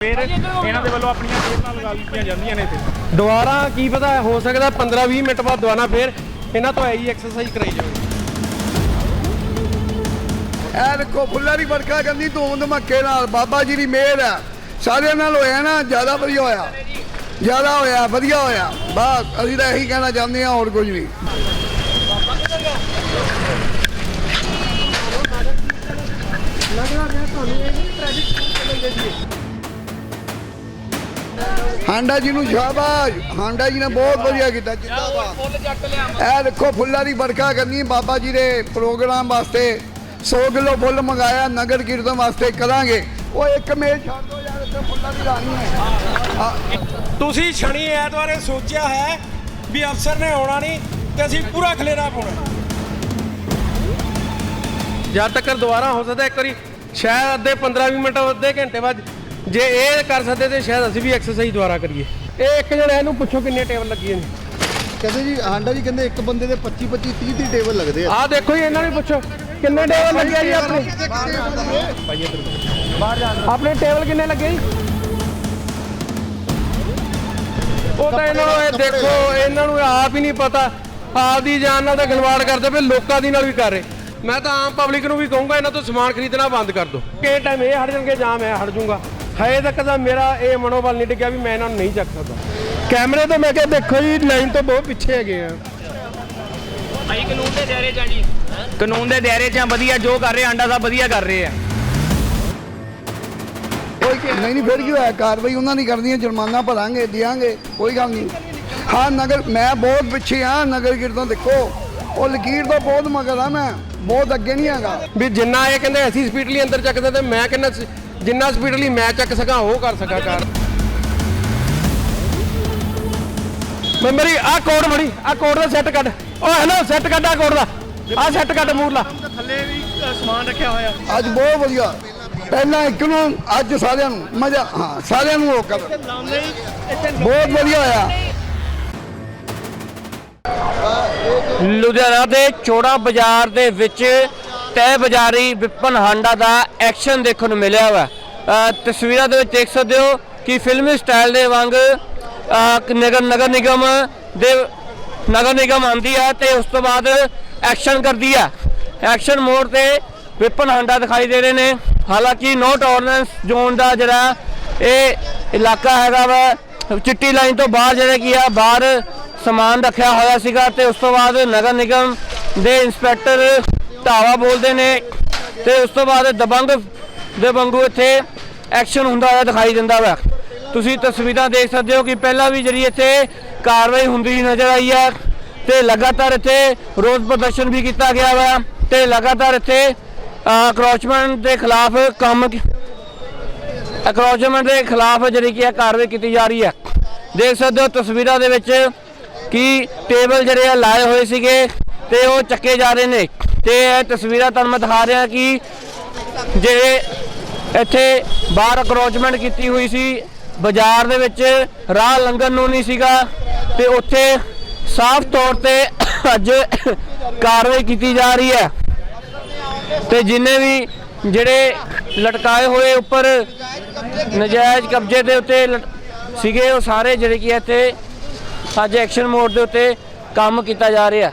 ਫਿਰ ਇਹਨਾਂ ਦੇ ਵੱਲੋਂ ਆਪਣੀਆਂ ਟੇਬਲਾਂ ਲਗਾ ਦਿੱਤੀਆਂ ਜਾਂਦੀਆਂ ਨੇ ਇੱਥੇ। ਦੁਬਾਰਾ ਕੀ ਪਤਾ ਹੋ ਸਕਦਾ 15 20 ਮਿੰਟ ਬਾਅਦ ਦੁਬਾਰਾ ਫੇਰ ਇਹਨਾਂ ਤੋਂ ਐਈ ਐਕਸਰਸਾਈਜ਼ ਕਰਾਈ ਜਾਵੇ। ਇਹ ਦੇਖੋ ਫੁੱਲਾਂ ਦੀ ਵਰਖਾ ਕਰਨੀ ਧੂਮ ਧਮੱਕੇ ਨਾਲ ਬਾਬਾ ਜੀ ਦੀ ਮਿਹਰ ਹੈ। ਸਾਰਿਆਂ ਨਾਲ ਹੋਇਆ ਨਾ ਜ਼ਿਆਦਾ ਵਧੀਆ ਹੋਇਆ। ਜ਼ਿਆਦਾ ਹੋਇਆ ਵਧੀਆ ਹੋਇਆ। ਬਸ ਅਸੀਂ ਤਾਂ ਇਹੀ ਕਹਿਣਾ ਚਾਹੁੰਦੇ ਹਾਂ ਹੋਰ ਕੁਝ ਨਹੀਂ। ਹਾਂਡਾ ਜੀ ਨੂੰ ਸ਼ਾਬਾਸ਼। ਹਾਂਡਾ ਜੀ ਨੇ ਬਹੁਤ ਵਧੀਆ ਕੀਤਾ ਜਿੰਦਾਬਾਦ ਇਹ ਦੇਖੋ ਫੁੱਲਾਂ ਦੀ ਵਰਖਾ ਕਰਨੀ ਬਾਬਾ ਜੀ ਦੇ ਪ੍ਰੋਗਰਾਮ ਵਾਸਤੇ। 100 ਕਿਲੋ ਫੁੱਲ ਮੰਗਾਇਆ ਨਗਰ ਕੀਰਤਨ ਵਾਸਤੇ ਕਰਾਂਗੇ। ਉਹ ਇੱਕ ਮੇਜ਼ ਛੱਡ ਦੋ ਯਾਰ ਇੱਥੇ ਫੁੱਲਾਂ ਦੀ ਰਾਣੀ ਹੈ। ਤੁਸੀਂ ਸ਼ਨੀ ਐਤਵਾਰੇ ਸੋਚਿਆ ਹੈ ਵੀ ਅਫਸਰ ਨੇ ਆਉਣਾ ਨਹੀਂ ਤੇ ਅਸੀਂ ਪੂਰਾ ਖਲੇਰਾ ਪਾਉਣਾ। ਜਦ ਤੱਕ ਦੁਬਾਰਾ ਹੋ ਸਕਦਾ ਇੱਕ ਵਾਰੀ ਸ਼ਾਇਦ ਅੱਧੇ 15 20 ਮਿੰਟ ਅੱਧੇ ਘੰਟੇ ਬਾਅਦ ਜੇ ਇਹ ਕਰ ਸਕਦੇ ਤੇ ਸ਼ਾਇਦ ਅਸੀਂ ਵੀ ਐਕਸਰਸਾਈਜ਼ ਦੁਬਾਰਾ ਕਰੀਏ। ਇਹ ਇੱਕ ਜਣਾ ਇਹਨੂੰ ਪੁੱਛੋ ਕਿੰਨੇ ਟੇਬਲ ਲੱਗੀਆਂ ਨੇ। ਕਹਿੰਦੇ ਜੀ ਹਾਂਡਾ ਜੀ ਕਹਿੰਦੇ ਇੱਕ ਬੰਦੇ ਦੇ 25 25 30 30 ਟੇਬਲ ਲੱਗਦੇ ਆ। ਆਹ ਦੇਖੋ ਜੀ ਇਹਨਾਂ ਨੂੰ ਪੁੱਛੋ ਕਿੰਨੇ ਟੇਬਲ ਲੱਗੇ ਜੀ ਆਪਣੇ? ਆਪਣੇ ਟੇਬਲ ਕਿੰਨੇ ਲੱਗੇ ਜੀ? ਉਹ ਤਾਂ ਇਹਨਾਂ ਨੂੰ ਇਹ ਦੇਖੋ ਇਹਨਾਂ ਨੂੰ ਆਪ ਹੀ ਨਹੀਂ ਪਤਾ। ਆਪ ਦੀ ਜਾਨ ਨਾਲ ਤਾਂ ਖਿਲਵਾੜ ਕਰਦੇ ਪਏ ਲੋਕਾਂ ਦੀ ਨਾਲ ਵੀ ਕਰ ਰਹੇ। ਮੈਂ ਤਾਂ ਆਮ ਪਬਲਿਕ ਨੂੰ ਵੀ ਕਹੂੰਗਾ ਇਹਨਾਂ ਤੋਂ ਸਮਾਨ ਖਰੀਦਣਾ ਬੰਦ ਕਰ ਦਿਓ। ਕਿ ਟਾਈਮ ਇਹ ਹਟ ਜਾਣਗੇ ਜਾਂ ਮੈਂ ਹਟ ਜਾਊਂਗਾ। ਹਜੇ ਤੱਕ ਤਾਂ ਮੇਰਾ ਇਹ ਮਨੋਬਲ ਨਹੀਂ ਟਿਕਿਆ ਵੀ ਮੈਂ ਇਹਨਾਂ ਨੂੰ ਨਹੀਂ ਚੱਕ ਸਕਦਾ। ਕੈਮਰੇ ਤੋਂ ਮੈਂ ਕਿਹਾ ਦੇਖੋ ਜੀ ਲਾਈਨ ਤੋਂ ਬਹੁਤ ਪਿੱਛੇ ਹੈਗੇ ਆ। ਭਾਈ ਕਾਨੂੰਨ ਦੇ ਦਾਇਰੇ ਚ ਆ ਜੀ। ਕਾਨੂੰਨ ਦੇ ਦਾਇਰੇ ਚ ਆ ਵਧੀਆ ਜੋ ਕਰ ਰਹੇ ਆਂਡਾ ਸਾਹਿਬ ਵਧੀਆ ਕਰ ਰਹੇ ਆ। ਨਹੀਂ ਨਹੀਂ ਫਿਰ ਕੀ ਹੋਇਆ? ਕਾਰਵਾਈ ਉਹਨਾਂ ਦੀ ਕਰਨੀ ਹੈ ਜੁਰਮਾਨਾ ਭਰਾਂਗੇ ਦਿਆਂਗੇ ਕੋਈ ਗੱਲ ਨਹੀਂ। ਹਾਂ ਨਗਰ ਮੈਂ ਬਹੁਤ ਪਿੱਛੇ ਆ ਨਗਰ ਕੀਰਤਨ ਦੇਖੋ। ਉਹ ਲਕੀਰ ਤੋਂ ਬਹੁਤ ਮਗਰ ਆ ਮੈਂ ਬਹੁਤ ਅੱਗੇ ਨਹੀਂ ਹੈਗਾ। ਵੀ ਜਿੰਨਾ ਇਹ ਕਹਿੰਦੇ ਅਸੀਂ ਸਪੀਡਲੀ ਅੰਦਰ ਚੱਕਦੇ ਤੇ ਮੈਂ ਕਹਿੰਦਾ ਜਿੰਨਾ ਸਪੀਡਲੀ ਮੈਂ ਚੱਕ ਸਕਾਂ ਉਹ ਕਰ ਸਕਾਂ ਕਾਰ। ਮੈਂਬਰੀ ਆ ਕੋਡ ਫੜੀ ਆ ਕੋਡ ਦਾ ਸੈੱਟ ਕੱਢ। ਓ ਹੈਲੋ ਸੈੱਟ ਕੱਢ ਆ ਕੋਡ ਦਾ। ਆ ਸੈੱਟ ਕੱਢ ਮੂਰਲਾ ਥੱਲੇ ਵੀ ਸਮਾਨ ਰੱਖਿਆ ਹੋਇਆ। ਅੱਜ ਬਹੁਤ ਵਧੀਆ। ਪਹਿਲਾਂ ਇੱਕ ਨੂੰ ਅੱਜ ਸਾਰਿਆਂ ਨੂੰ ਮਜ਼ਾ ਹਾਂ ਸਾਰਿਆਂ ਨੂੰ ਉਹ ਕਰ। ਬਹੁਤ ਵਧੀਆ ਹੋਇਆ। ਲੁਧਿਆਣਾ ਦੇ ਚੋੜਾ ਬਾਜ਼ਾਰ ਦੇ ਵਿੱਚ ਤੈ ਬਾਜ਼ਾਰੀ ਵਿਪਨ ਹਾਂਡਾ ਦਾ ਐਕਸ਼ਨ ਦੇਖਣ ਨੂੰ ਮਿਲਿਆ ਵਾ। ਤਸਵੀਰਾਂ ਦੇ ਵਿੱਚ ਦੇਖ ਸਕਦੇ ਹੋ ਕਿ ਫਿਲਮੀ ਸਟਾਈਲ ਦੇ ਵਾਂਗ ਨਗਰ ਨਗਰ ਨਿਗਮ ਦੇ, ਨਗਰ ਨਿਗਮ ਆਂਦੀ ਹੈ ਤੇ ਉਸ ਤੋਂ ਬਾਅਦ ਐਕਸ਼ਨ ਕਰਦੀ ਹੈ ਐਕਸ਼ਨ ਮੋਡ ਤੇ ਵਿਪਨ ਹਾਂਡਾ ਦਿਖਾਈ ਦੇ ਰਹੇ ਨੇ। ਹਾਲਾਂਕਿ ਨੋ ਟੋਲਰੈਂਸ ਜ਼ੋਨ ਦਾ ਜਿਹੜਾ ਇਹ ਇਲਾਕਾ ਹੈਗਾ ਵਾ, ਚਿੱਟੀ ਲਾਈਨ ਤੋਂ ਬਾਹਰ ਜਿਹੜਾ ਕੀ ਆ, ਬਾਹਰ ਸਮਾਨ ਰੱਖਿਆ ਹੋਇਆ ਸੀਗਾ ਤੇ ਉਸ ਤੋਂ ਬਾਅਦ ਨਗਰ ਨਿਗਮ ਦੇ ਇੰਸਪੈਕਟਰ ਧਾਵਾ ਬੋਲਦੇ ਨੇ ਤੇ ਉਸ ਤੋਂ ਬਾਅਦ ਦਬੰਗ ਦੇ ਵਾਂਗੂ ਇੱਥੇ ਐਕਸ਼ਨ ਹੁੰਦਾ ਹੋਇਆ ਦਿਖਾਈ ਦਿੰਦਾ ਵਾ। ਤੁਸੀਂ ਤਸਵੀਰਾਂ ਦੇਖ ਸਕਦੇ ਹੋ ਕਿ ਪਹਿਲਾਂ ਵੀ ਜਿਹੜੀ ਇੱਥੇ ਕਾਰਵਾਈ ਹੁੰਦੀ ਨਜ਼ਰ ਆਈ ਹੈ ਤੇ ਲਗਾਤਾਰ ਇੱਥੇ ਰੋਸ ਪ੍ਰਦਰਸ਼ਨ ਵੀ ਕੀਤਾ ਗਿਆ ਵਾ ਤੇ ਲਗਾਤਾਰ ਇੱਥੇ ਅਕਰੋਚਮੈਂਟ ਦੇ ਖਿਲਾਫ ਕੰਮ ਅਕਰੋਚਮੈਂਟ ਦੇ ਖਿਲਾਫ ਜਿਹੜੀ ਕੀ ਹੈ ਕਾਰਵਾਈ ਕੀਤੀ ਜਾ ਰਹੀ ਹੈ ਦੇਖ ਸਕਦੇ ਹੋ ਤਸਵੀਰਾਂ ਦੇ ਵਿੱਚ ਕਿ ਟੇਬਲ ਜਿਹੜੇ ਆ ਲਾਏ ਹੋਏ ਸੀਗੇ ਤੇ ਉਹ ਚੱਕੇ ਜਾ ਰਹੇ ਨੇ। ਤੇ ਇਹ ਤਸਵੀਰਾਂ ਤੁਹਾਨੂੰ ਮੈਂ ਦਿਖਾ ਰਿਹਾ ਕਿ ਜਿਹੜੇ ਇੱਥੇ ਬਾਹਰ ਅਕਰੋਚਮੈਂਟ ਕੀਤੀ ਹੋਈ ਸੀ, ਬਾਜ਼ਾਰ ਦੇ ਵਿੱਚ ਰਾਹ ਲੰਘਣ ਨੂੰ ਨਹੀਂ ਸੀਗਾ, ਤੇ ਉੱਥੇ ਸਾਫ਼ ਤੌਰ ਤੇ ਅੱਜ ਕਾਰਵਾਈ ਕੀਤੀ ਜਾ ਰਹੀ ਹੈ। ਤੇ ਜਿੰਨੇ ਵੀ ਜਿਹੜੇ ਲਟਕਾਏ ਹੋਏ ਉੱਪਰ ਨਜਾਇਜ਼ ਕਬਜ਼ੇ ਦੇ ਉੱਤੇ ਲਟ- ਸੀਗੇ, ਉਹ ਸਾਰੇ ਜਿਹੜੇ ਕੀ ਇੱਥੇ ਅੱਜ ਐਕਸ਼ਨ ਮੋਡ ਦੇ ਉੱਤੇ ਕੰਮ ਕੀਤਾ ਜਾ ਰਿਹਾ।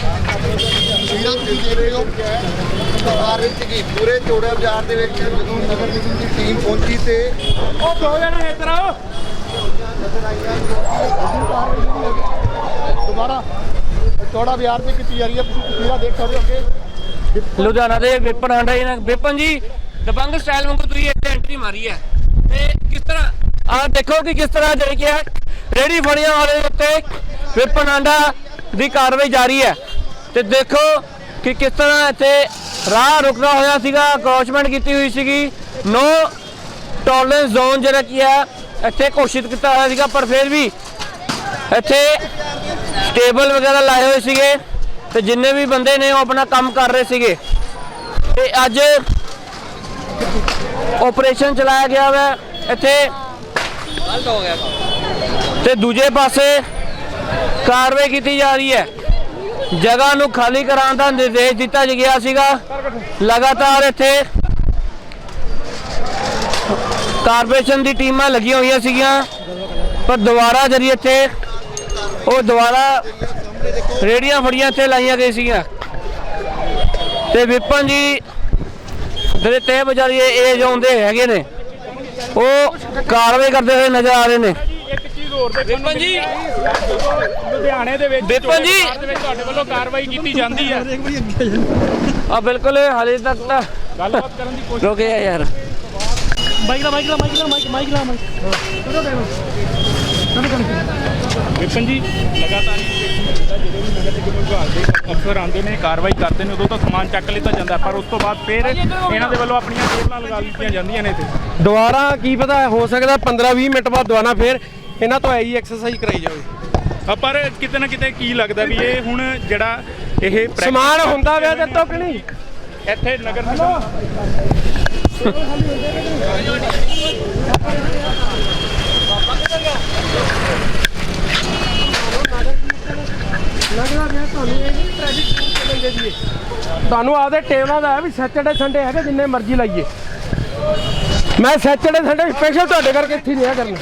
ਤਸਵੀਰਾਂ ਤੁਸੀਂ ਦੇਖ ਰਹੇ ਹੋ ਬਾਜ਼ਾਰ ਵਿੱਚ ਕੀ ਪੂਰੇ ਚੋੜਾ ਬਾਜ਼ਾਰ ਦੇ ਵਿੱਚ ਜਦੋਂ ਨਗਰ ਨਿਗਮ ਦੀ ਟੀਮ ਪਹੁੰਚੀ ਤੇ ਉਹ ਦੋ ਜਣੇ ਇੱਧਰ ਆਓ। ਦੁਬਾਰਾ ਚੋੜਾ ਬਾਜ਼ਾਰ ਤੇ ਕੀਤੀ ਜਾ ਰਹੀ ਹੈ ਤੁਸੀਂ ਤਸਵੀਰਾਂ ਦੇਖ ਸਕਦੇ ਹੋ ਅੱਗੇ। ਲੁਧਿਆਣਾ ਦੇ ਵਿਪਨ ਹਾਂਡਾ ਜੀ ਵਿਪਨ ਜੀ ਦਬੰਗ ਸਟਾਈਲ ਵਾਂਗੂ ਤੁਸੀਂ ਇੱਥੇ ਐਂਟਰੀ ਮਾਰੀ ਹੈ। ਤੇ ਕਿਸ ਤਰ੍ਹਾਂ ਆਹ ਦੇਖੋ ਕਿ ਕਿਸ ਤਰ੍ਹਾਂ ਜਿਹੜੀ ਕੀ ਹੈ ਰੇੜੀ ਫੜੀਆਂ ਵਾਲੇ ਉੱਤੇ ਵਿਪਨ ਹਾਂਡਾ ਦੀ ਕਾਰਵਾਈ ਜਾਰੀ ਹੈ। ਤੇ ਦੇਖੋ ਕਿ ਕਿਸ ਤਰ੍ਹਾਂ ਇੱਥੇ ਰਾਹ ਰੁਕਦਾ ਹੋਇਆ ਸੀਗਾ ਅਕਰੋਚਮੈਂਟ ਕੀਤੀ ਹੋਈ ਸੀਗੀ। ਨੋ ਟੋਲਰੈਂਸ ਜ਼ੋਨ ਜਿਹੜਾ ਕੀ ਹੈ, ਇੱਥੇ ਘੋਸ਼ਿਤ ਕੀਤਾ ਹੋਇਆ ਸੀਗਾ, ਪਰ ਫਿਰ ਵੀ ਇੱਥੇ ਟੇਬਲ ਵਗੈਰਾ ਲਾਏ ਹੋਏ ਸੀਗੇ ਤੇ ਜਿੰਨੇ ਵੀ ਬੰਦੇ ਨੇ ਉਹ ਆਪਣਾ ਕੰਮ ਕਰ ਰਹੇ ਸੀਗੇ। ਤੇ ਅੱਜ ਆਪਰੇਸ਼ਨ ਚਲਾਇਆ ਗਿਆ ਵਾ ਇੱਥੇ। ਹੋ ਗਿਆ ਤੇ ਦੂਜੇ ਪਾਸੇ ਕਾਰਵਾਈ ਕੀਤੀ ਜਾ ਰਹੀ ਹੈ। ਜਗ੍ਹਾ ਨੂੰ ਖਾਲੀ ਕਰਾਉਣ ਦਾ ਨਿਰਦੇਸ਼ ਦਿੱਤਾ ਗਿਆ ਸੀਗਾ। ਲਗਾਤਾਰ ਇੱਥੇ ਕਾਰਪੋਰੇਸ਼ਨ ਦੀ ਟੀਮਾਂ ਲੱਗੀਆਂ ਹੋਈਆਂ ਸੀਗੀਆਂ। ਪਰ ਦੁਬਾਰਾ ਜਿਹੜੀ ਇੱਥੇ, ਉਹ ਦੁਬਾਰਾ ਰੇੜੀਆਂ ਫੜੀਆਂ ਇੱਥੇ ਲਾਈਆਂ ਗਈ ਸੀਗੀਆਂ। ਤੇ ਵਿਪਨ ਜੀ, ਜਿਹੜੇ ਤਹਿ ਬਜਾਰੀ ਇਹ ਜਾਉਂਦੇ ਹੈਗੇ ਨੇ, ਉਹ ਕਾਰਵਾਈ ਕਰਦੇ ਹੋਏ ਨਜ਼ਰ ਆ ਰਹੇ ਨੇ। ਚੀਜ਼ ਹੋਰ ਦੇਖਣ ਨੂੰ ਵਿਪਨ ਜੀ। ਮਿਲੀ। ਲੁਧਿਆਣੇ ਦੇ ਵਿੱਚ ਵਿਪਨ ਜੀ। ਚੋਣ ਦੇ ਵਿੱਚ ਤੁਹਾਡੇ ਵੱਲੋਂ ਕਾਰਵਾਈ ਕੀਤੀ ਜਾਂਦੀ ਹੈ। ਆ ਬਿਲਕੁਲ ਹਾਲੇ ਤੱਕ ਤਾਂ ਗੱਲਬਾਤ ਕਰਨ ਦੀ ਕੋਸ਼ਿਸ਼ ਰੁਕੇ ਆ ਯਾਰ। ਵਿਪਨ ਜੀ ਲਗਾਤਾਰ ਇਹ ਦੇਖਣ ਨੂੰ ਮਿਲਦਾ ਜਦੋਂ ਵੀ ਨਗਰ ਨਿਗਮ ਵਿਭਾਗ ਦੇ ਅਫਸਰ ਆਉਂਦੇ ਨੇ ਕਾਰਵਾਈ ਕਰਦੇ ਨੇ ਉਦੋਂ ਤਾਂ ਸਮਾਨ ਚੱਕ ਲਿੱਤਾ ਜਾਂਦਾ ਪਰ ਉਸ ਤੋਂ ਬਾਅਦ ਫਿਰ ਇਹਨਾਂ ਦੇ ਵੱਲੋਂ ਆਪਣੀਆਂ ਟੇਬਲਾਂ ਲਗਾ ਦਿੱਤੀਆਂ ਜਾਂਦੀਆਂ ਨੇ ਇੱਥੇ। ਦੁਬਾਰਾ ਕੀ ਪਤਾ ਹੋ ਸਕਦਾ 15-20 ਮਿੰਟ ਬਾਅਦ ਦੁਬਾਰਾ ਫਿਰ ਇਹਨਾਂ ਤੋਂ ਐਈ ਐਕਸਰਸਾਈਜ਼ ਕਰਾਈ ਜਾਵੇ। ਅ, ਪਰ ਕਿਤੇ ਨਾ ਕਿਤੇ ਕੀ ਲੱਗਦਾ ਵੀ ਇਹ ਹੁਣ ਜਿਹੜਾ ਇਹ practice ਸਮਾਨ ਹੁੰਦਾ ਵਿਆ ਤੇ ਤੋਂ ਕਿ ਨਹੀਂ? ਇੱਥੇ ਨਗਰ ਨਿਗਮ ਤੁਹਾਨੂੰ ਆਪਦੇ ਟੇਬਲਾਂ ਦਾ ਹੈ ਵੀ ਸੈਚਰਡੇ ਸੰਡੇ ਹੈਗੇ ਜਿੰਨੇ ਮਰਜ਼ੀ ਲਾਈਏ। ਮੈਂ ਸੈਚਰਡੇ ਸੰਡੇ ਸਪੈਸ਼ਲ ਤੁਹਾਡੇ ਕਰਕੇ ਇੱਥੇ ਰਿਹਾ ਕਰਨਾ।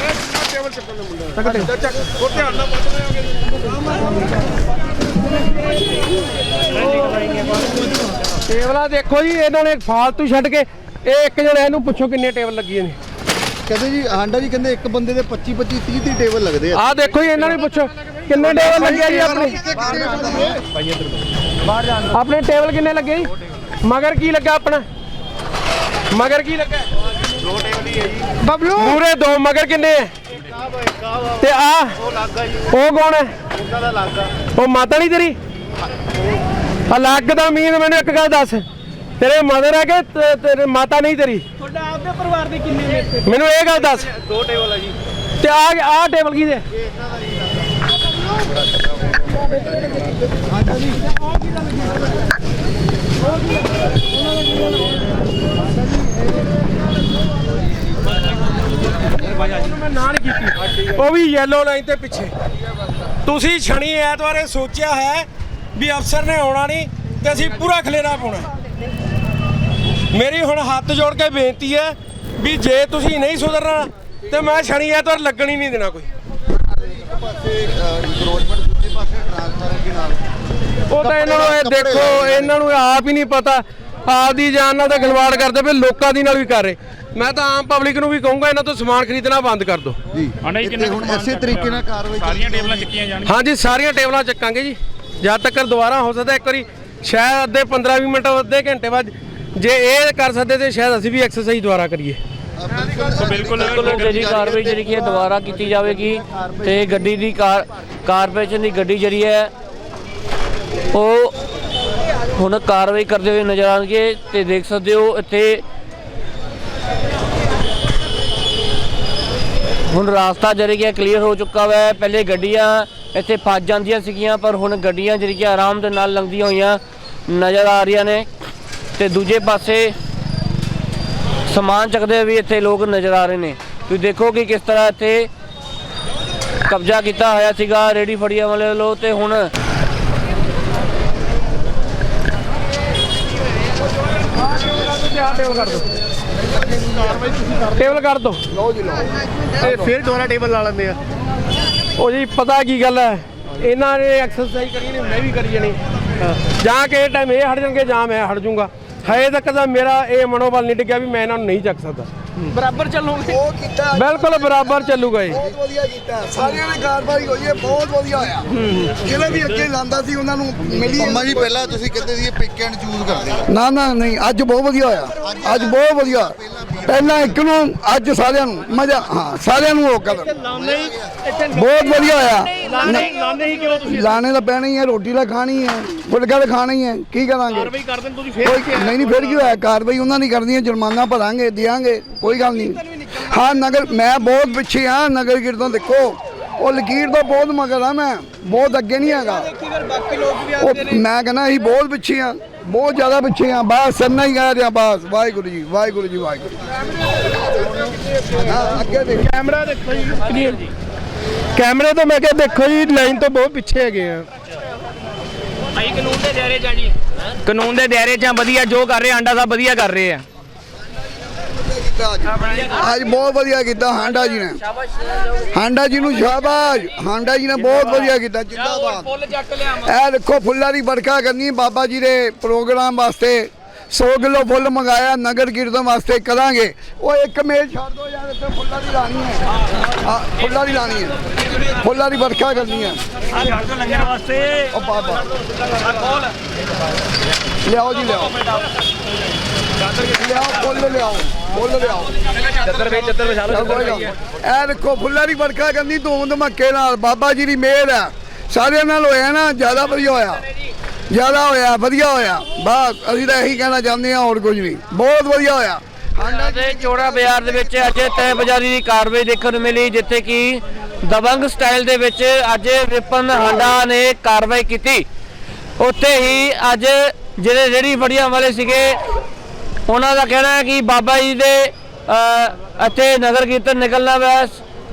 ਟੇਬਲਾਂ ਦੇਖੋ ਜੀ ਇਹਨਾਂ ਨੇ ਫਾਲਤੂ ਛੱਡ ਕੇ ਇਹ ਇੱਕ ਜਣੇ ਇਹਨੂੰ ਪੁੱਛੋ ਕਿੰਨੇ ਟੇਬਲ ਲੱਗੇ ਨੇ। ਕਹਿੰਦੇ ਜੀ ਹਾਂਡਾ ਜੀ ਕਹਿੰਦੇ ਇੱਕ ਬੰਦੇ ਦੇ 25 25 30 30 ਟੇਬਲ ਲੱਗਦੇ ਆ। ਆਹ ਦੇਖੋ ਜੀ ਇਹਨਾਂ ਨੂੰ ਪੁੱਛੋ ਕਿੰਨੇ ਟੇਬਲ ਲੱਗੇ ਆ ਜੀ ਆਪਣੇ? ਆਪਣੇ ਟੇਬਲ ਕਿੰਨੇ ਲੱਗੇ ਜੀ? ਮਗਰ ਕੀ ਲੱਗਾ ਆਪਣਾ? ਮਗਰ ਕੀ ਲੱਗਾ? ਦੋ ਟੇਬਲ ਹੀ ਹੈ ਜੀ। ਬਬਲੂ! ਪੂਰੇ ਦੋ ਮਗਰ ਕਿੰਨੇ ਹੈ ਤੇ ਆ ਉਹ ਲੱਗਾ ਜੀ ਉਹ ਕੌਣ ਹੈ? ਉਹਨਾਂ ਦਾ ਲੱਗਾ ਉਹ ਮਾਤਾ ਨਹੀਂ ਤੇਰੀ? ਅਲੱਗ ਦਾ ਮੀਨ ਮੈਨੂੰ ਇੱਕ ਗੱਲ ਦੱਸ। ਤੇਰੇ ਮਦਰ ਹੈ ਕਿ ਤੇ- ਤੇਰੇ ਮਾਤਾ ਨਹੀਂ ਤੇਰੀ? ਤੁਹਾਡਾ ਆਪਦੇ ਪਰਿਵਾਰ ਦੇ ਕਿੰਨੇ ਨੇ ਮੈਨੂੰ ਇਹ ਗੱਲ ਦੱਸ। ਦੋ ਟੇਬਲ ਹੈ ਜੀ। ਤੇ ਆ ਆ ਟੇਬਲ ਕੀ ਦੇ? ਉਹ ਵੀ ਯੈਲੋ ਲਾਈਨ ਤੇ ਪਿੱਛੇ। ਤੁਸੀਂ ਸ਼ਨੀ ਐਤਵਾਰੇ ਸੋਚਿਆ ਹੈ ਵੀ ਅਫਸਰ ਨੇ ਆਉਣਾ ਨਹੀਂ ਤੇ ਅਸੀਂ ਪੂਰਾ ਖਲੇਰਾ ਪਾਉਣਾ ਮੇਰੀ ਹੁਣ ਹੱਥ ਜੋੜ ਕੇ ਬੇਨਤੀ ਹੈ ਵੀ ਜੇ ਤੁਸੀਂ ਨਹੀਂ ਸੁਧਰਨਾ, ਤੇ ਮੈਂ ਸ਼ਨੀ ਐਤਵਾਰ ਲੱਗਣ ਹੀ ਨਹੀਂ ਦੇਣਾ ਕੋਈ। ਉਹ ਤਾਂ ਇਹਨਾਂ ਨੂੰ ਇਹ ਦੇਖੋ, ਇਹਨਾਂ ਨੂੰ ਆਪ ਹੀ ਨਹੀਂ ਪਤਾ। ਆਪਦੀ ਜਾਨ ਨਾਲ ਤਾਂ ਗਲਵਾੜ ਕਰਦੇ ਪਏ, ਲੋਕਾਂ ਦੀ ਨਾਲ ਵੀ ਕਰ ਰਹੇ। ਮੈਂ ਤਾਂ ਆਮ ਪਬਲਿਕ ਨੂੰ ਵੀ ਕਹੂੰਗਾ ਇਹਨਾਂ ਤੋਂ ਸਮਾਨ ਖਰੀਦਣਾ ਬੰਦ ਕਰ ਦਿਓ। ਜੀ। ਹਾਂ, ਨਹੀਂ, ਕਿੰਨਾ ਇੱਥੇ ਹੁਣ ਇਸੇ ਤਰੀਕੇ। ਨਾਲ ਕਾਰਵਾਈ ਸਾਰੀਆਂ ਟੇਬਲਾਂ ਚੱਕੀਆਂ ਜਾਣਗੀਆਂ। ਹਾਂਜੀ ਸਾਰੀਆਂ ਟੇਬਲਾਂ ਚੱਕਾਂਗੇ ਜੀ। ਜਦ ਤੱਕ ਦੁਬਾਰਾ ਹੋ ਸਕਦਾ ਇੱਕ ਵਾਰੀ ਸ਼ਾਇਦ ਅੱਧੇ 15 20 ਮਿੰਟ ਅੱਧੇ ਘੰਟੇ ਬਾਅਦ ਜੇ ਇਹ ਕਰ ਸਕਦੇ ਤੇ ਸ਼ਾਇਦ ਅਸੀਂ ਵੀ ਐਕਸਰਸਾਈਜ਼ ਦੁਬਾਰਾ ਕਰੀਏ। ਬਿਲਕੁਲ ਬਿਲਕੁਲ ਜਿਹੜੀ ਕਾਰਵਾਈ ਜਿਹੜੀ ਕੀ ਹੈ ਦੁਬਾਰਾ ਕੀਤੀ ਜਾਵੇਗੀ ਤੇ ਗੱਡੀ ਦੀ ਕਾਰ ਕਾਰਪੋਰੇਸ਼ਨ ਦੀ ਗੱਡੀ ਜਿਹੜੀ ਹੈ ਉਹ ਹੁਣ ਕਾਰਵਾਈ ਕਰਦੇ ਹੋਏ ਨਜ਼ਰ ਆਉਣਗੇ ਤੇ ਦੇਖ ਸਕਦੇ ਹੋ ਇੱਥੇ ਹੁਣ ਰਾਸਤਾ ਜਿਹੜੀ ਕਿ ਕਲੀਅਰ ਹੋ ਚੁੱਕਾ ਹੈ ਪਹਿਲੇ ਗੱਡੀਆਂ ਇੱਥੇ ਫਸ ਜਾਂਦੀਆਂ ਸੀਗੀਆਂ, ਪਰ ਹੁਣ ਗੱਡੀਆਂ ਜਿਹੜੀ ਕਿ ਆਰਾਮ ਦੇ ਨਾਲ ਲੰਘਦੀਆਂ ਹੋਈਆਂ ਨਜ਼ਰ ਆ ਰਹੀਆਂ ਨੇ। ਤੇ ਦੂਜੇ ਪਾਸੇ ਸਮਾਨ ਚੱਕਦੇ ਵੀ ਇੱਥੇ ਲੋਕ ਨਜ਼ਰ ਆ ਰਹੇ ਨੇ। ਤੁਸੀਂ ਦੇਖੋ ਕਿ ਕਿਸ ਤਰ੍ਹਾਂ ਇੱਥੇ ਕਬਜ਼ਾ ਕੀਤਾ ਹੋਇਆ ਸੀਗਾ ਰੇੜੀ ਫੜੀਆਂ ਵਾਲੇ ਵੱਲੋਂ ਤੇ ਹੁਣ ਟੇਬਲ ਕਰ ਦਿਓ ਟੇਬਲ ਕਰ ਦਿਓ ਤੇ ਫਿਰ ਦੁਬਾਰਾ ਟੇਬਲ ਲਾ ਲੈਂਦੇ ਆ। ਉਹ ਜੀ ਪਤਾ ਕੀ ਗੱਲ ਹੈ? ਇਹਨਾਂ ਨੇ ਐਕਸਰਸਾਈਜ਼ ਕਰੀ ਨਹੀਂ ਮੈਂ ਵੀ ਕਰੀ ਜਾਣੀ। ਜਾਂ ਕਿ ਟਾਈਮ ਇਹ ਹਟ ਜਾਣਗੇ ਜਾਂ ਮੈਂ ਹਟ ਜਾਊਂਗਾ। ਹਜੇ ਤੱਕ ਤਾਂ ਮੇਰਾ ਇਹ ਮਨੋਬਲ ਨਹੀਂ ਡਿੱਗਿਆ ਵੀ ਮੈਂ ਇਹਨਾਂ ਨੂੰ ਨਹੀਂ ਚੱਕ ਸਕਦਾ। ਬਰਾਬਰ ਚੱਲੂਗੇ? ਉਹ ਕੀਤਾ ਬਿਲਕੁਲ ਬਰਾਬਰ ਚੱਲੂਗਾ ਜੀ। ਬਹੁਤ ਵਧੀਆ ਕੀਤਾ। ਸਾਰਿਆਂ ਨੇ ਕਾਰਵਾਈ ਹੋਈ ਹੈ ਬਹੁਤ ਵਧੀਆ ਹੋਇਆ। ਜਿਹੜੇ ਵੀ ਅੱਗੇ ਲਾਂਦਾ ਸੀ ਉਹਨਾਂ ਨੂੰ ਮਿਲੀ। ਮੰਮਾ ਜੀ ਪਹਿਲਾਂ ਤੁਸੀਂ ਕਹਿੰਦੇ ਸੀ ਪਿਕ ਐਂਡ ਚੂਜ਼ ਕਰਦੇ ਨਾ ਨਾ ਨਹੀਂ ਅੱਜ ਬਹੁਤ ਵਧੀਆ ਹੋਇਆ। ਅੱਜ ਬਹੁਤ ਵਧੀਆ। ਪਹਿਲਾਂ ਇੱਕ ਨੂੰ ਅੱਜ ਸਾਰਿਆਂ ਨੂੰ ਮਜ਼ਾ ਹਾਂ ਸਾਰਿਆਂ ਨੂੰ ਉਹ ਕਰ ਬਹੁਤ ਵਧੀਆ ਹੋਇਆ। ਲਾਣੇ ਹੀ ਕਿਉਂ ਤੁਸੀਂ? ਲਾਣੇ ਤਾਂ ਪੈਣੀ ਹੈ ਰੋਟੀ ਤਾਂ ਖਾਣੀ ਹੈ ਫੁਲਕਾ ਤਾਂ ਖਾਣਾ ਹੀ ਹੈ ਕੀ ਕਰਾਂਗੇ? ਕਾਰਵਾਈ ਤੁਸੀਂ ਫੇਰ ਨਹੀਂ ਨਹੀਂ ਫਿਰ ਕੀ ਹੋਇਆ? ਕਾਰਵਾਈ ਉਹਨਾਂ ਦੀ ਕਰਨੀ ਹੈ ਜੁਰਮਾਨਾ ਭਰਾਂਗੇ ਦਿਆਂਗੇ ਕੋਈ ਗੱਲ ਨਹੀਂ। ਹਾਂ ਨਗਰ ਮੈਂ ਬਹੁਤ ਪਿੱਛੇ ਹਾਂ ਨਗਰ ਕੀਰਤਨ ਦੇਖੋ। ਉਹ ਲਕੀਰ ਤੋਂ ਬਹੁਤ ਮਗਰ ਆ ਮੈਂ ਬਹੁਤ ਅੱਗੇ ਨਹੀਂ ਹੈਗਾ। ਉਹ ਮੈਂ ਕਹਿੰਦਾ ਅਸੀਂ ਬਹੁਤ ਪਿੱਛੇ ਹਾਂ ਬਹੁਤ ਜ਼ਿਆਦਾ ਪਿੱਛੇ ਹਾਂ ਬਸ ਸੰਨਾ ਹੀ ਕਹਿ ਰਿਹਾ ਬਸ ਵਾਹਿਗੁਰੂ ਜੀ ਵਾਹਿਗੁਰੂ ਜੀ ਵਾਹਿਗੁਰੂ ਹਾਂ ਅੱਗੇ ਦੇਖ। ਕੈਮਰਾ ਦੇਖੋ ਜੀ ਕੈਮਰੇ ਤੋਂ ਮੈਂ ਕਿਹਾ ਦੇਖੋ ਜੀ ਲਾਈਨ ਤੋਂ ਬਹੁਤ ਪਿੱਛੇ ਹੈਗੇ ਆ। ਭਾਈ ਕਾਨੂੰਨ ਦੇ ਦਾਇਰੇ 'ਚ ਆ ਜੀ। ਕਾਨੂੰਨ ਦੇ ਦਾਇਰੇ 'ਚ ਆ ਵਧੀਆ ਜੋ ਕਰ ਰਹੇ ਆਂਡਾ ਸਾਹਿਬ ਵਧੀਆ ਕਰ ਰਹੇ ਆ। ਅੱਜ। ਬਹੁਤ ਵਧੀਆ ਕੀਤਾ, ਹਾਂਡਾ ਜੀ ਨੇ। ਹਾਂਡਾ ਜੀ ਨੂੰ ਸ਼ਾਬਾਸ਼। ਹਾਂਡਾ ਜੀ ਨੇ ਬਹੁਤ ਵਧੀਆ ਕੀਤਾ, ਜਿੰਦਾਬਾਦ। ਇਹ ਦੇਖੋ, ਫੁੱਲਾਂ ਦੀ ਵਰਖਾ ਕਰਨੀ ਬਾਬਾ ਜੀ ਦੇ ਪ੍ਰੋਗਰਾਮ ਵਾਸਤੇ। 100 ਕਿਲੋ ਫੁੱਲ ਮੰਗਾਇਆ, ਨਗਰ ਕੀਰਤਨ ਵਾਸਤੇ ਕਰਾਂਗੇ। ਉਹ ਇੱਕ ਮੇਲ ਛੱਡ ਦੋ ਯਾਰ, ਇੱਥੇ ਫੁੱਲਾਂ ਦੀ ਲਾਣੀ ਹੈ। ਫੁੱਲਾਂ ਦੀ ਲਾਣੀ ਹੈ। ਫੁੱਲਾਂ ਦੀ ਵਰਖਾ ਕਰਨੀ ਹੈ। ਲੰਗਰ ਵਾਸਤੇ ਉਹ ਬਾਬਾ। ਲਿਆਓ ਜੀ, ਲਿਆਓ। ਲਿਆਓ ਫੁੱਲ ਲਿਆਓ ਫੁੱਲ ਲਿਆਓ। ਚੱਦਰ ਵੇ ਚੱਦਰ ਵਿਛਾ ਚੱਲ ਕੋਈ ਗੱਲ ਨੀ। ਇਹ ਦੇਖੋ ਫੁੱਲਾਂ ਦੀ ਵਰਖਾ ਕਰਨੀ ਧੂਮ ਧਮੱਕੇ ਨਾਲ ਬਾਬਾ ਜੀ ਦੀ ਮਿਹਰ ਹੈ। ਸਾਰਿਆਂ ਨਾਲ ਹੋਇਆ ਨਾ ਜ਼ਿਆਦਾ ਵਧੀਆ ਹੋਇਆ। ਜ਼ਿਆਦਾ ਹੋਇਆ ਵਧੀਆ ਹੋਇਆ। ਬਸ ਅਸੀਂ ਤਾਂ ਇਹੀ ਕਹਿਣਾ ਚਾਹੁੰਦੇ ਹਾਂ ਹੋਰ ਕੁਝ ਨਹੀਂ। ਬਹੁਤ ਵਧੀਆ ਹੋਇਆ। ਹਾਂਡਾ ਦੇ ਚੋੜਾ ਬਾਜ਼ਾਰ ਦੇ ਵਿੱਚ ਅੱਜ ਤੈ ਬਜ਼ਾਰੀ ਦੀ ਕਾਰਵਾਈ ਦੇਖਣ ਨੂੰ ਮਿਲੀ ਜਿੱਥੇ ਕਿ ਦਬੰਗ ਸਟਾਈਲ ਦੇ ਵਿੱਚ ਅੱਜ ਵਿਪਨ ਹਾਂਡਾ ਨੇ ਕਾਰਵਾਈ ਕੀਤੀ। ਉੱਥੇ ਹੀ ਅੱਜ ਜਿਹੜੇ ਰੇੜੀ ਫੜੀਆਂ ਵਾਲੇ ਸੀਗੇ ਉਹਨਾਂ ਦਾ ਕਹਿਣਾ ਹੈ ਕਿ ਬਾਬਾ ਜੀ ਦੇ ਅ, ਇੱਥੇ ਨਗਰ ਕੀਰਤਨ ਨਿਕਲਣਾ ਵੈ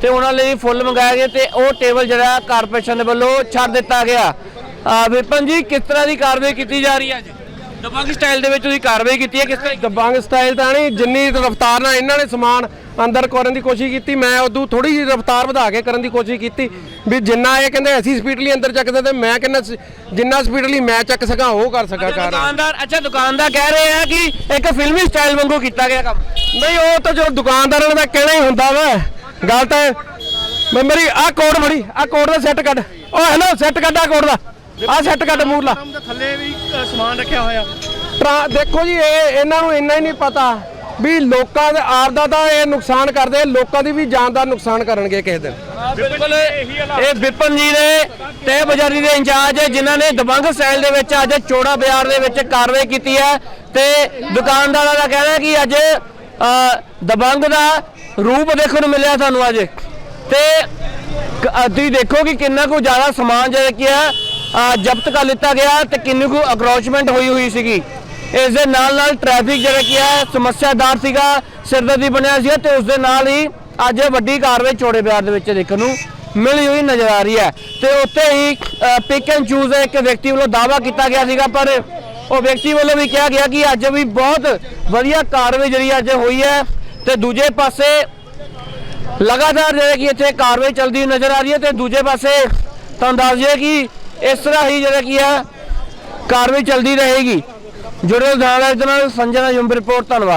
ਤੇ ਉਹਨਾਂ ਲਈ ਫੁੱਲ ਮੰਗਾਇਆ ਗਿਆ ਤੇ ਉਹ ਟੇਬਲ ਜਿਹੜਾ ਕਾਰਪੋਰੇਸ਼ਨ ਦੇ ਵੱਲੋਂ ਛੱਡ ਦਿੱਤਾ ਗਿਆ। ਵਿਪਨ ਜੀ ਕਿਸ ਤਰ੍ਹਾਂ ਦੀ ਕਾਰਵਾਈ ਕੀਤੀ ਜਾ ਰਹੀ ਹੈ ਅੱਜ? ਦਬੰਗ ਸਟਾਈਲ ਦੇ ਵਿੱਚ ਤੁਸੀਂ ਕਾਰਵਾਈ ਕੀਤੀ ਹੈ ਕਿਸ ਤਰ੍ਹਾਂ ਦਬੰਗ ਸਟਾਈਲ ਤਾਂ ਨਹੀਂ ਜਿੰਨੀ ਰਫਤਾਰ ਨਾਲ ਇਹਨਾਂ ਨੇ ਸਮਾਨ ਅੰਦਰ ਕਰਨ ਦੀ ਕੋਸ਼ਿਸ਼ ਕੀਤੀ ਮੈਂ ਉਦੋਂ ਥੋੜੀ ਜਿਹੀ ਰਫਤਾਰ ਵਧਾ ਕੇ ਕਰਨ ਦੀ ਕੋਸ਼ਿਸ਼ ਕੀਤੀ ਵੀ ਜਿੰਨਾ ਇਹ ਕਹਿੰਦੇ ਅਸੀਂ ਸਪੀਡਲੀ ਅੰਦਰ ਚੱਕਦੇ ਤੇ ਮੈਂ ਸ- ਜਿੰਨਾ ਸਪੀਡਲੀ ਮੈਂ ਚੱਕ ਸਕਾਂ ਉਹ ਕਰ ਸਕਾਂ ਕਾਰ ਦੁਕਾਨਦਾਰ ਅੱਛਾ ਦੁਕਾਨਦਾਰ ਕਹਿ ਰਹੇ ਆ ਕਿ ਇੱਕ ਫਿਲਮੀ ਸਟਾਈਲ ਵਾਂਗੂ ਕੀਤਾ ਗਿਆ ਕੰਮ। ਨਹੀਂ ਉਹ ਤਾਂ ਜੋ ਦੁਕਾਨਦਾਰਾਂ ਦਾ ਕਹਿਣਾ ਹੀ ਹੁੰਦਾ ਵਾ ਗੱਲ ਤਾਂ ਮੈਂ ਮੇਰੀ ਆਹ ਕੋਡ ਫੜੀ ਆਹ ਕੋਡ ਦਾ ਸੈੱਟ ਕੱਢ। ਓ ਹੈਲੋ ਸੈੱਟ ਕੱਢ ਆਹ ਕੋਡ ਦਾ। ਆਹ ਸੈੱਟ ਕੱਢ ਮੂਰਲਾ ਥੱਲੇ ਵੀ ਸਮਾਨ ਰੱਖਿਆ ਹੋਇਆ। ਦੇਖੋ ਜੀ ਇਹ ਇਹਨਾਂ ਨੂੰ ਇੰਨਾ ਹੀ ਨਹੀਂ ਪਤਾ। ਵੀ ਲੋਕਾਂ ਦੇ ਆਪਦਾ ਤਾਂ ਇਹ ਨੁਕਸਾਨ ਕਰਦੇ ਲੋਕਾਂ ਦੀ ਵੀ ਜਾਨ ਦਾ ਨੁਕਸਾਨ ਕਰਨਗੇ ਕਿਸੇ ਦਿਨ। ਬਿਲਕੁਲ ਇਹ ਵਿਪਨ ਜੀ ਨੇ ਤੈ ਬਜ਼ਾਰੀ ਦੇ ਇੰਚਾਰਜ ਜਿਨ੍ਹਾਂ ਨੇ ਦਬੰਗ ਸਟਾਈਲ ਦੇ ਵਿੱਚ ਅੱਜ ਚੋੜਾ ਬਾਜ਼ਾਰ ਦੇ ਵਿੱਚ ਕਾਰਵਾਈ ਕੀਤੀ ਹੈ ਤੇ ਦੁਕਾਨਦਾਰਾਂ ਦਾ ਕਹਿਣਾ ਕਿ ਅੱਜ ਦਬੰਗ ਦਾ ਰੂਪ ਦੇਖਣ ਨੂੰ ਮਿਲਿਆ ਸਾਨੂੰ ਅੱਜ। ਤੇ ਤੁਸੀਂ ਦੇਖੋ ਕਿ ਕਿੰਨਾ ਕੁ ਜ਼ਿਆਦਾ ਸਮਾਨ ਜਿਹੜਾ ਕੀ ਹੈ ਜ਼ਬਤ ਕਰ ਲਿੱਤਾ ਗਿਆ ਤੇ ਕਿੰਨੀ ਕੁ ਅਕਰੋਚਮੈਂਟ ਹੋਈ ਹੋਈ ਸੀਗੀ। ਇਸ ਦੇ ਨਾਲ ਨਾਲ ਟ੍ਰੈਫਿਕ ਜਿਹੜਾ ਕੀ ਹੈ, ਸਮੱਸਿਆਦਾਰ ਸੀਗਾ, ਸਿਰਦਰਦੀ ਬਣਿਆ ਸੀ ਤੇ ਉਸ ਦੇ ਨਾਲ ਹੀ ਅੱਜ ਵੱਡੀ ਕਾਰਵਾਈ ਚੋੜੇ ਬਾਜ਼ਾਰ ਦੇ ਵਿੱਚ ਦੇਖਣ ਨੂੰ ਮਿਲੀ ਹੋਈ ਨਜ਼ਰ ਆ ਰਹੀ ਹੈ। ਤੇ ਉੱਥੇ ਹੀ ਪਿਕ ਐਂਡ ਚੂਜ਼ ਦਾ ਇੱਕ ਵਿਅਕਤੀ ਵੱਲੋਂ ਦਾਅਵਾ ਕੀਤਾ ਗਿਆ ਸੀਗਾ, ਪਰ ਉਹ ਵਿਅਕਤੀ ਵੱਲੋਂ ਵੀ ਕਿਹਾ ਗਿਆ ਕਿ ਅੱਜ ਵੀ ਬਹੁਤ ਵਧੀਆ ਕਾਰਵਾਈ ਜਿਹੜੀ ਅੱਜ ਹੋਈ ਹੈ ਤੇ ਦੂਜੇ ਪਾਸੇ ਲਗਾਤਾਰ ਜਿਹੜਾ ਕਿ ਇੱਥੇ ਕਾਰਵਾਈ ਚੱਲਦੀ ਹੋਈ ਨਜ਼ਰ ਆ ਰਹੀ ਹੈ ਤੇ ਦੂਜੇ ਪਾਸੇ ਤੁਹਾਨੂੰ ਦੱਸ ਦਈਏ ਕਿ ਇਸ ਤਰ੍ਹਾਂ ਹੀ ਜਿਹੜਾ ਕੀ ਹੈ, ਕਾਰਵਾਈ ਚੱਲਦੀ ਰਹੇਗੀ। ਜੁੜੇ ਨਾਲ ਇਹਦੇ ਨਾਲ ਸੰਜਨਾ ਯੂਮ ਰਿਪੋਰਟ ਧੰਨਵਾਦ।